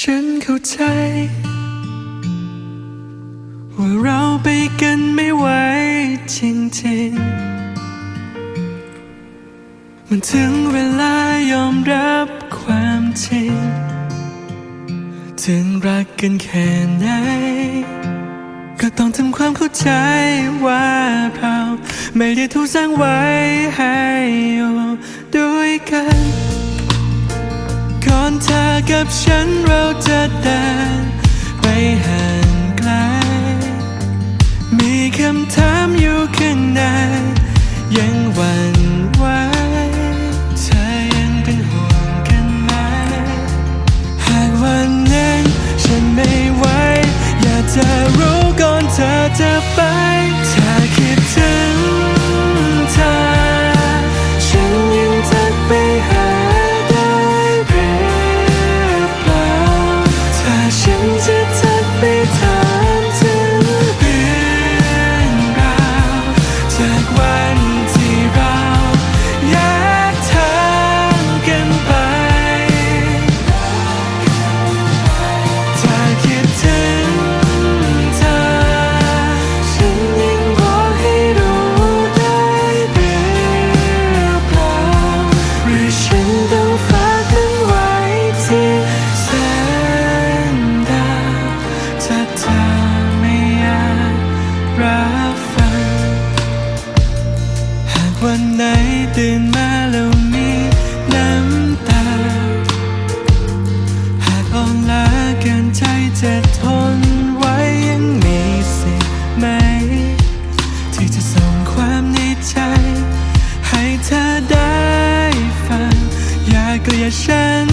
ฉันเข้าใจ ว่าเราไปกันไม่ไหวจริงๆ มันถึงเวลายอมรับความจริง ถึงรักกันแค่ไหน ก็ต้องทำความเข้าใจว่าเราไม่ได้ถูกสร้างไว้ให้อยู่ด้วยกัน ก่อนเธอกับฉันเราจะเดินไปห่างไกล มีคำถามอยู่ข้างในยังหวั่นไหวเธอยังเป็นห่วงกันไหม หากวันหนึ่งฉันไม่ไหวอยากจะรู้ก่อนเธอจะไป วันไหนตื่นมาแล้วมีน้ำตา หากอ่อนล้าเกินใจจะทนไว้ยังมีสิทธิ์ไหม ที่จะส่งความในใจ ให้เธอได้ฟัง อย่าเกลียดฉัน